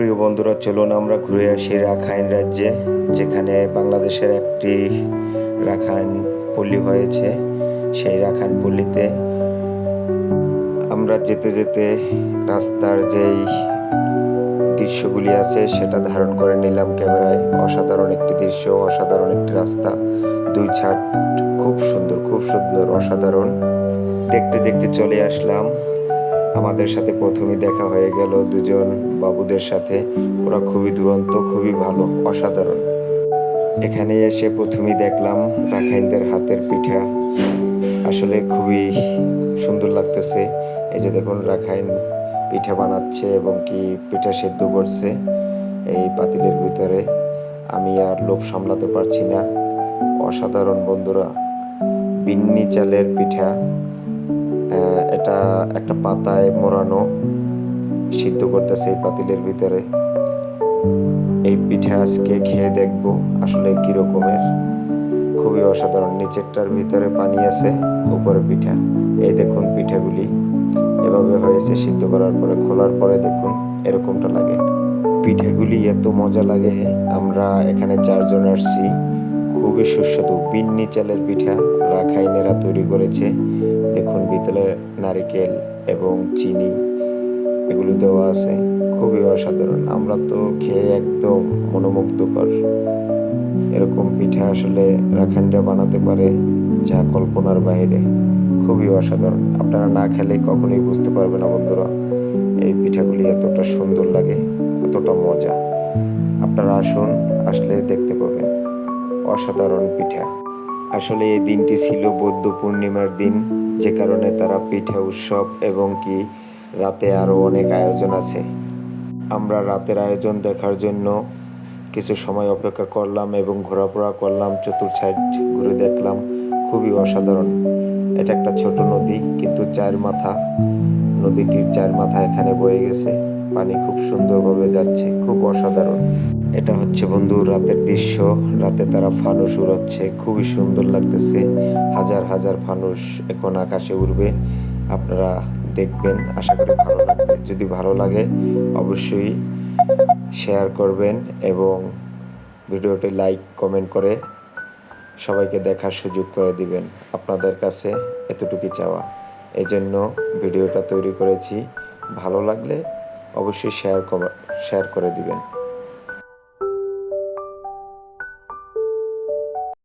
প্রিয় বন্ধুরা, চলুন আমরা ঘুরে আসি রাখাইন রাজ্যে, যেখানে বাংলাদেশের একটি রাখাইন পল্লী হয়েছে। সেই রাখাইন পল্লীতে আমরা যেতে যেতে রাস্তার যেই দৃশ্যগুলি আছে, সেটা ধারণ করে নিলাম ক্যামেরায়। অসাধারণ একটি দৃশ্য, অসাধারণ একটি রাস্তা। দুই ছাট খুব সুন্দর খুব সুন্দর, অসাধারণ। দেখতে দেখতে চলে আসলাম। আমাদের সাথে প্রথমে দেখা হয়ে গেল দুজন বাবুদের সাথে। ওরা খুবই দুরন্ত, খুবই ভালো, অসাধারণ। এখানে এসে প্রথমেই দেখলাম রাখাইনদের হাতের পিঠা। আসলে খুবই সুন্দর লাগতেছে। এই যে দেখুন রাখাইন পিঠা বানাচ্ছে এবং কি পিঠা সেদ্ধ করছে এই পাতিলের ভিতরে। আমি আর লোভ সামলাতে পারছি না। অসাধারণ বন্ধুরা, বিন্নি চালের পিঠা। এটা একটা পাতায় মোড়ানো, সিদ্ধ করতেছে এই পাতিলের ভিতরে। এই পিঠা আজকে খেয়ে দেখব আসলে কি রকমের। খুবই অসাধারণ, নিচেরটার ভিতরে পানি আছে উপরে পিঠা। এই দেখুন পিঠাগুলি, এভাবে হয়েছে সিদ্ধ করার পরে, খোলার পরে দেখুন এরকমটা লাগে। পিঠাগুলি এত মজা লাগে, আমরা এখানে চারজন আসছি। খুবই সুস্বাদু বিন্নি চালের পিঠা রাখাইনেরা তৈরি করেছে। দেখুন, ভিতরে নারিকেল এবং চিনি, এগুলো দেওয়া আছে। খুবই অসাধারণ। আমরা তো খেয়ে একদম মনোমুগ্ধকর। এরকম পিঠা আসলে রাখাইনরা বানাতে পারে, যা কল্পনার বাইরে। খুবই অসাধারণ। আপনারা না খেলে কখনোই বুঝতে পারবেন না বন্ধুরা, এই পিঠাগুলি এতটা সুন্দর লাগে, এতটা মজা। আপনারা আসুন, আসলে দেখতে পাবেন। অসাধারণ পিঠা। আসলে এই দিনটি ছিল বৌদ্ধ পূর্ণিমার দিন, যে কারণে তারা পিঠা উৎসব এবং কি রাতে আরও অনেক আয়োজন আছে। আমরা রাতের আয়োজন দেখার জন্য কিছু সময় অপেক্ষা করলাম এবং ঘোরাফেরা করলাম, চতুর সাইড ঘুরে দেখলাম। খুবই অসাধারণ। এটা একটা ছোট নদী, কিন্তু চার মাথা। নদীটির চার মাথা এখানে বয়ে গেছে। পানি খুব সুন্দরভাবে যাচ্ছে, খুব অসাধারণ। এটা হচ্ছে বন্ধু রাতের দৃশ্য। রাতে তারা ফানুস উড়াচ্ছে। খুবই সুন্দর লাগতেছে। হাজার হাজার ফানুস এখন আকাশে উড়বে। আপনারা দেখবেন, আশা করি ভালো লাগবে। যদি ভালো লাগে, অবশ্যই শেয়ার করবেন এবং ভিডিওটি লাইক কমেন্ট করে সবাইকে দেখার সুযোগ করে দিবেন। আপনাদের কাছে এতটুকু চাওয়া। এজন্য ভিডিওটা তৈরি করেছি। ভালো লাগলে অবশ্যই শেয়ার শেয়ার করে দিবেন।